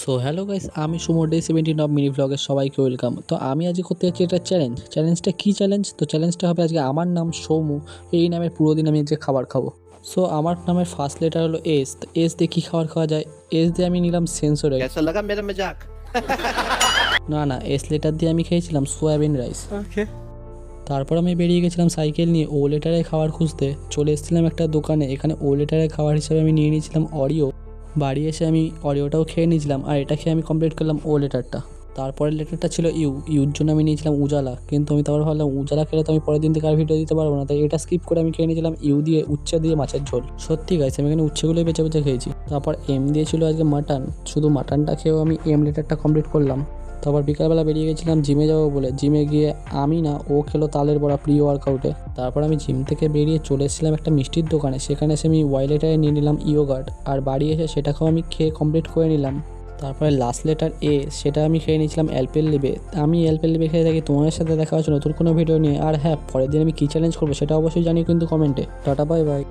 So hello guys আমি Sumo day seventeen of mini ব্লগের সবাইকে ওয়েলকাম তো আমি আজকে করতে যাচ্ছি এটা চ্যালেঞ্জ চ্যালেঞ্জটা কী চ্যালেঞ্জ তো চ্যালেঞ্জটা হবে আজকে আমার নাম সৌমু। এই নামের পুরো দিন আমি আজকে খাবার খাব। সো আমার নামের ফার্স্ট লেটার হলো এস তো এস দিয়ে কী খাবার খাওয়া যায়? এস দিয়ে আমি নিলাম সেন্সরে না না এস লেটার দিয়ে আমি খেয়েছিলাম সোয়াবিন রাইস তারপর আমি বেরিয়ে গেছিলাম সাইকেল নিয়ে ও লেটারে খাবার খুঁজতে। চলে এসেছিলাম একটা দোকানে। এখানে ও লেটারে খাবার হিসাবে আমি নিয়ে নিয়েছিলাম অরিও বাড়ি এসে আমি অরিওটাও খেয়ে নিয়েছিলাম আর এটা খেয়ে আমি কমপ্লিট করলাম ও লেটারটা। তারপরের লেটারটা ছিল ইউ, ইউর জন্য আমি নিয়েছিলাম উজালা। কিন্তু আমি তারপর ভাবলাম উজালা খেলে তো আমি পরের দিন থেকে আর ভিডিও দিতে পারব না, তাই এটা স্কিপ করে আমি খেয়ে নিয়েছিলাম ইউ দিয়ে উচ্ছে দিয়ে মাছের ঝোল। সত্যি গাইছে আমি এখানে উচ্ছেগুলোই বেঁচে বেঁচে খেয়েছি। তারপর এম দিয়েছিল আজকে মাটন শুধু মাটনটা খেয়েও আমি এম লেটারটা কমপ্লিট করলাম। তারপর বিকালবেলা বেরিয়ে গেছিলাম, জিমে যাব বলে। জিমে গিয়ে আমি না ও খেলো তালের বড়া প্রি ওয়ার্কআউটে। তারপর আমি জিম থেকে বেরিয়ে চলে এসেছিলাম একটা মিষ্টির দোকানে। সেখানে এসে আমি ওয়াইলেটারে নিয়ে নিলাম ইয়োগার্ড আর বাড়ি এসে সেটাকেও আমি খেয়ে কমপ্লিট করে নিলাম। তারপরে লাস্ট লেটার এ সেটা আমি খেয়ে নিয়েছিলাম অ্যালপেল লিবে আমি অ্যালপেল লিবে খেয়ে থাকি, তোমাদের সাথে দেখা হচ্ছে নতুন কোনো ভিডিও নিয়ে। আর হ্যাঁ পরের দিন আমি কী চ্যালেঞ্জ করব সেটা অবশ্যই জানি কিন্তু কমেন্টে টাটা বাই বাই